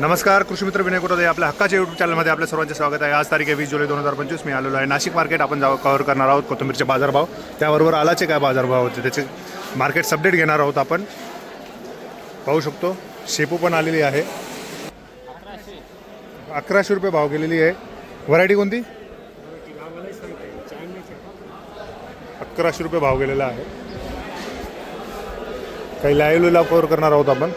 नमस्कार कृषी मित्र विनय कुटोदे आपल्या हक्काच्या यूट्यूब चॅनलमध्ये आपल्या सर्वांचे स्वागत आहे. आज तारीख आहे वीस जुलै दोन हजार पंचवीस. मी आलेलो आहे नाशिक मार्केट आपण जाऊ कव्हर करणार आहोत कोथिंबीरचे बाजारभाव. त्याबरोबर आलाचे काय बाजारभाव होते त्याचे मार्केट अपडेट घेणार आहोत आपण. पाहू शकतो शेपू पण आलेली आहे. अकराशे रुपये भाव गेलेली आहे. व्हरायटी कोणती? अकराशे रुपये भाव गेलेला आहे. काही लाईव्ह कव्हर करणार आहोत आपण.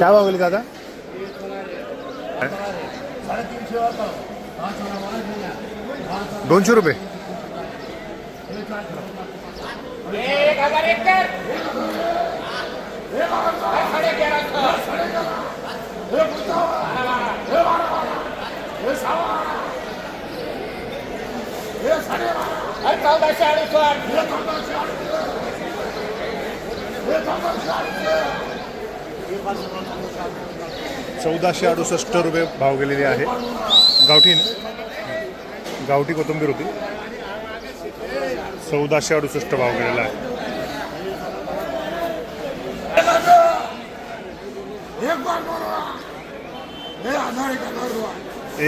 काय भाव गेली दादा? दोनशे रुपये. साडे अडीच चौदाशे अडुसष्ट रुपये भाव गेलेली आहे. गावठी गावठी कोथिंबीर होती. चौदाशे अडुसष्ट भाव गेलेला आहे.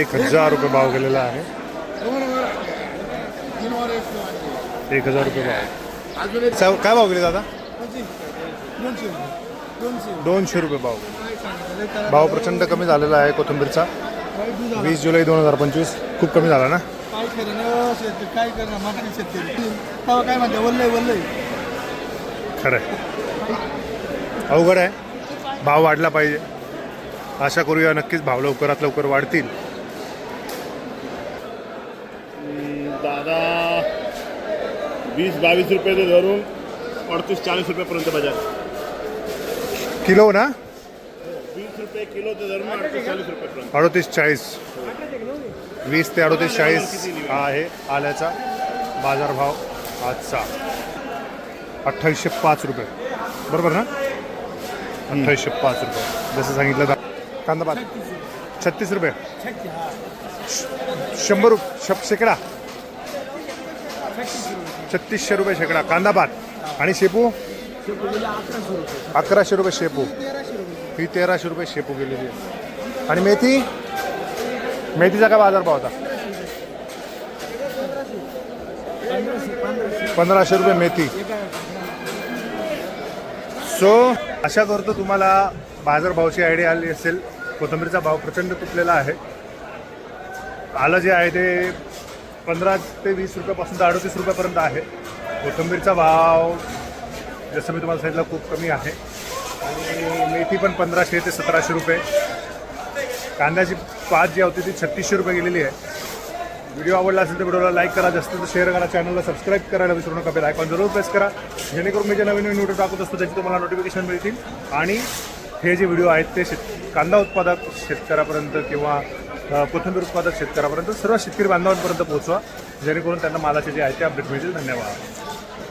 एक हजार रुपये भाव गेलेला आहे. एक हजार रुपये भाव. काय भाव गेले दादा? दोनशे रुपये. भाव. भाव प्रचंड कमी झालेला आहे कोथिंबीरचा. वीस जुलै दोन हजार पंचवीस. खूप कमी झाला ना? काय करेन शेतकरी. काय करणार? मराठी शेतकरी. तेव्हा काय म्हणते? वल्लय वल्लय. खरं आहे. अवघड आहे. भाव वाढला पाहिजे. आशा करूया नक्कीच भाव लवकरात लवकर वाढतील. दादा वीस बावीस रुपये ते धरून अडतीस चाळीस रुपयापर्यंत बाजार. किलो ना? वीस रुपये किलो अडतीस चाळीस. वीस ते अडोतीस चाळीस हा आहे आल्याचा बाजारभाव आजचा. अठ्ठावीसशे पाच रुपये. बरोबर ना? अठ्ठावीसशे पाच रुपये. जसं सांगितलं कांदा भात छत्तीस रुपये. श- शंभर रुपये शप शेकडा. छत्तीसशे रुपये शेकडा. कांदा भात आणि शेपू? अकराशे रुपये शेपू. ही तेराशे रुपये शेपू गेलेली आहे. आणि मेथी? मेथीचा काय बाजारभाव होता? पंधराशे रुपये मेथी. सो आशा करतो तुम्हाला बाजारभावाची आयडिया आली असेल. कोथंबीरचा भाव प्रचंड तुटलेला आहे. आलं जे आहे ते पंधरा ते वीस रुपयापासून तर अडतीस रुपयापर्यंत आहे. कोथिंबीरचा भाव जसं मी तुम्हाला सांगितलं खूप कमी आहे. आणि मेथी पण पंधराशे ते सतराशे रुपये. कांद्याची पाच जी होती ती छत्तीसशे रुपये गेलेली आहे. व्हिडिओ आवडला असेल तर व्हिडिओला लाईक करा जास्तीत जास्त शेअर करा चॅनलला सबस्क्राईब करायला विसरू नका. बेल आयकॉन जरूर प्रेस करा. जेणेकरून मी जे नवीन नवीन व्हिडिओ टाकत असतो त्याची तुम्हाला नोटिफिकेशन मिळतील. आणि हे जे व्हिडिओ आहेत ते शेत कांदा उत्पादक शेतकऱ्यापर्यंत किंवा अ, कोथिंबीर उत्पादक शेतकऱ्यापर्यंत सर्व शेतकरी बांधवांपर्यंत पोहोचवा. जेणेकरून त्यांना मालाचे जे आहे ते अपडेट मिळतील. धन्यवाद.